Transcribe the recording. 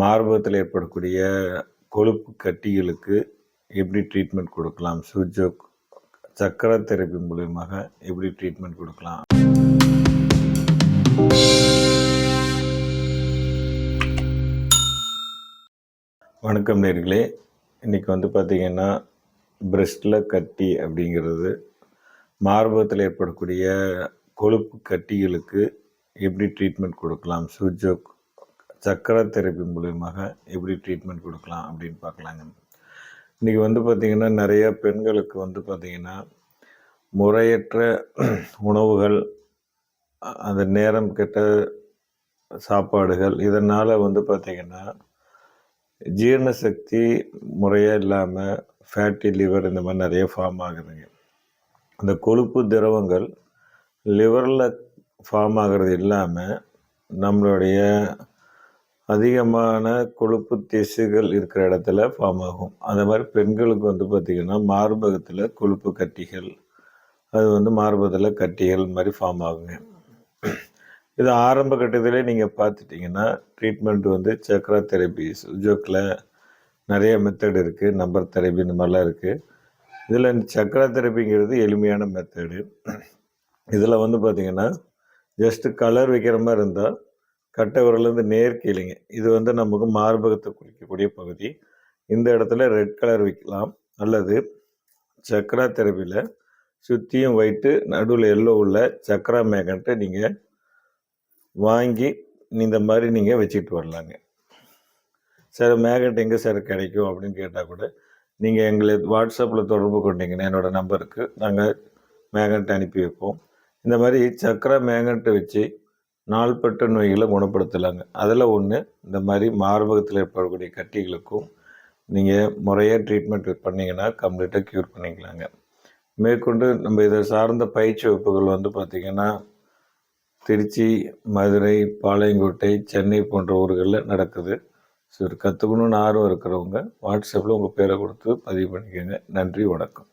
மார்பகத்தில் ஏற்படக்கூடிய கொழுப்பு கட்டிகளுக்கு எப்படி ட்ரீட்மெண்ட் கொடுக்கலாம்? சுஜோ சக்கர தெரப்பி மூலியமாக எப்படி ட்ரீட்மெண்ட் கொடுக்கலாம்? வணக்கம் நேர்களே. இன்றைக்கி வந்து பார்த்திங்கன்னா பிரஸ்டில் கட்டி அப்படிங்கிறது மார்பகத்தில் ஏற்படக்கூடிய கொழுப்பு கட்டிகளுக்கு எப்படி ட்ரீட்மெண்ட் கொடுக்கலாம்? சுஜோ சக்கரை தெரப்பி மூலியமாக எப்படி ட்ரீட்மெண்ட் கொடுக்கலாம் அப்படின்னு பார்க்கலாங்க. இன்றைக்கி வந்து பார்த்திங்கன்னா நிறைய பெண்களுக்கு வந்து பார்த்திங்கன்னா முறையற்ற உணவுகள் அந்த நேரம் கெட்ட சாப்பாடுகள் இதனால் வந்து பார்த்திங்கன்னா ஜீரண சக்தி முறையாக இல்லாமல் ஃபேட்டி லிவர் இந்த மாதிரி நிறைய ஃபார்ம் ஆகுதுங்க. அந்த கொழுப்பு திரவங்கள் லிவரில் ஃபார்ம் ஆகிறது இல்லாமல் நம்மளுடைய அதிகமான கொழுப்பு திசுகள் இருக்கிற இடத்துல ஃபார்ம் ஆகும். அந்த மாதிரி பெண்களுக்கு வந்து பார்த்திங்கன்னா மார்பகத்தில் கொழுப்பு கட்டிகள் அது வந்து மார்பகத்தில் கட்டிகள் மாதிரி ஃபார்ம் ஆகுங்க. இது ஆரம்ப கட்டத்திலே நீங்கள் பார்த்துட்டிங்கன்னா ட்ரீட்மெண்ட் வந்து சக்ரா தெரப்பி சுஜோக்கில் நிறைய மெத்தட் இருக்குது நம்பர் தெரப்பி இந்த மாதிரிலாம் இருக்குது இதில் சக்ரா தெரப்பிங்கிறது எளிமையான மெத்தடு இதில் வந்து பார்த்திங்கன்னா ஜஸ்ட்டு கலர் வைக்கிற மாதிரி இருந்தால் கட்டை நேர்கீழிங்க இது வந்து நமக்கு மார்பகத்தை குறிக்கக்கூடிய பகுதி. இந்த இடத்துல ரெட் கலர் வைக்கலாம். அல்லது சக்ரா தெரப்பியில் சுற்றியும் ஒயிட்டு நடுவில் எல்லோ உள்ள சக்ரா மேகன்ட்டை நீங்கள் வாங்கி இந்த மாதிரி நீங்கள் வச்சுட்டு வரலாங்க. சார் மேகட் எங்கே சார் கிடைக்கும்? அப்படின்னு கேட்டால் கூட நீங்கள் எங்களை வாட்ஸ்அப்பில் தொடர்பு கொண்டீங்கன்னா என்னோடய நம்பருக்கு நாங்கள் மேகட் அனுப்பி வைப்போம். இந்த மாதிரி சக்கரை மேகட்டை வச்சு நாள்பட்ட நோய்களை குணப்படுத்தலாங்க. அதில் ஒன்று இந்த மாதிரி மார்பகத்தில் ஏற்படக்கூடிய கட்டிகளுக்கும் நீங்கள் முறையாக ட்ரீட்மெண்ட் பண்ணிங்கன்னா கம்ப்ளீட்டாக க்யூர் பண்ணிக்கலாங்க. மேற்கொண்டு நம்ம இதை சார்ந்த பயிற்சி வகுப்புகள் வந்து பார்த்திங்கன்னா திருச்சி மதுரை பாளையங்கோட்டை சென்னை போன்ற ஊர்களில் நடக்குது. ஸோ கற்றுக்கணுன்னு ஆர்வம் இருக்கிறவங்க வாட்ஸ்அப்பில் உங்கள் பேரை கொடுத்து பதிவு பண்ணிக்கோங்க. நன்றி வணக்கம்.